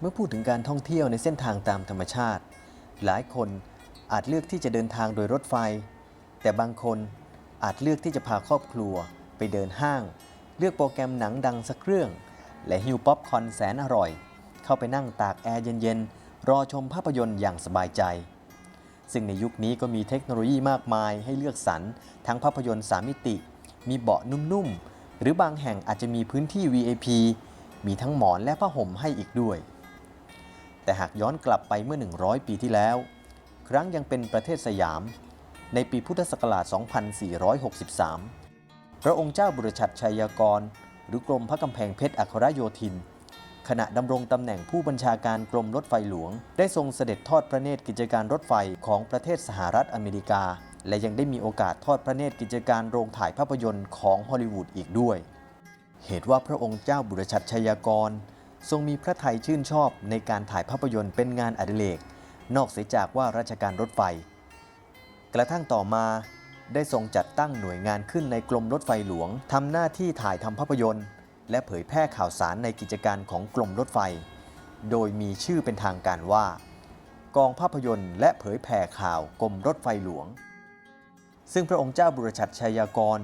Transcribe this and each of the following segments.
เมื่อพูดถึงการท่องเที่ยวในเส้นทางตามธรรมชาติ หลายคนอาจเลือกที่จะเดินทางโดยรถไฟ แต่บางคนอาจเลือกที่จะพาครอบครัวไปเดินห้าง เลือกโปรแกรมหนังดังสักเรื่อง และฮิวป๊อปคอนแสนอร่อย เข้าไปนั่งตากแอร์เย็นๆ รอชมภาพยนตร์อย่างสบายใจ ซึ่งในยุคนี้ก็มีเทคโนโลยีมากมายให้เลือกสรรทั้งภาพยนตร์3มิติ มีเบาะนุ่มๆ หรือบางแห่งอาจจะมีพื้นที่ VIP มีทั้งหมอนและผ้าห่มให้อีกด้วย แต่หากย้อนกลับไปเมื่อ 100 ปีที่แล้ว ครั้งยังเป็นประเทศสยาม ในปีพุทธศักราช 2463 พระองค์เจ้าบุรชัดชัยกร หรือกรมพระกำแพงเพชรอัครโยธิน ขณะดำรงตำแหน่งผู้บัญชาการกรมรถไฟหลวง ได้ทรงเสด็จทอดพระเนตรกิจการรถไฟของประเทศสหรัฐอเมริกา และยังได้มีโอกาสทอดพระเนตรกิจการโรงถ่ายภาพยนตร์ของฮอลลีวูดอีกด้วย เหตุว่าพระองค์เจ้าบุรชัดชัยกร ทรงมีพระทัยชื่นชอบในการถ่ายภาพยนตร์เป็นงานอดิเรก นอกเสียจากว่าราชการรถไฟ กระทั่งต่อมาได้ทรงจัดตั้งหน่วยงานขึ้นในกรมรถไฟหลวงทำหน้าที่ถ่ายทำภาพยนตร์ และเผยแพร่ข่าวสารในกิจการของกรมรถไฟ โดยมีชื่อเป็นทางการว่า กองภาพยนตร์ และเผยแผ่ข่าวกรมรถไฟหลวง ซึ่งพระองค์เจ้าบุรชัดชัยากร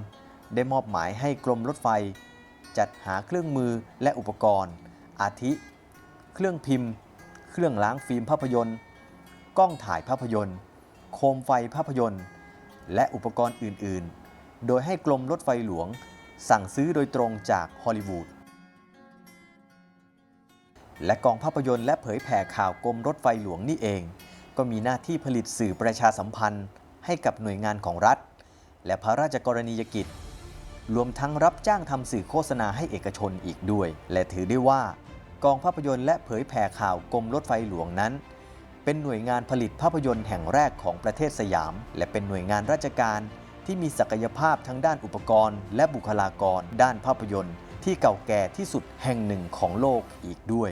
ได้มอบหมายให้กรมรถไฟ จัดหาเครื่องมือและอุปกรณ์ อาทิ เครื่องพิมพ์ เครื่องล้างฟิล์มภาพยนตร์ กล้องถ่ายภาพยนตร์ โคมไฟภาพยนตร์ และอุปกรณ์อื่น ๆ โดยให้กรมรถไฟหลวง สั่งซื้อโดยตรงจากฮอลลีวูด และกองภาพยนตร์และเผยแผ่ข่าวกรมรถไฟหลวงนี่เอง ก็มีหน้าที่ผลิตสื่อประชาสัมพันธ์ ให้กับหน่วยงานของรัฐ และพระราชกรณียกิจ รวมทั้งรับจ้างทำสื่อโฆษณาให้เอกชนอีกด้วย และถือได้ว่ากองภาพยนตร์และเผยแผ่ข่าวกรมรถไฟหลวงนั้น เป็นหน่วยงานผลิตภาพยนตร์แห่งแรกของประเทศสยาม และเป็นหน่วยงานราชการที่มีศักยภาพทั้งด้านอุปกรณ์ และบุคลากร ด้านภาพยนตร์ ที่เก่าแก่ที่สุดแห่งหนึ่งของโลกอีกด้วย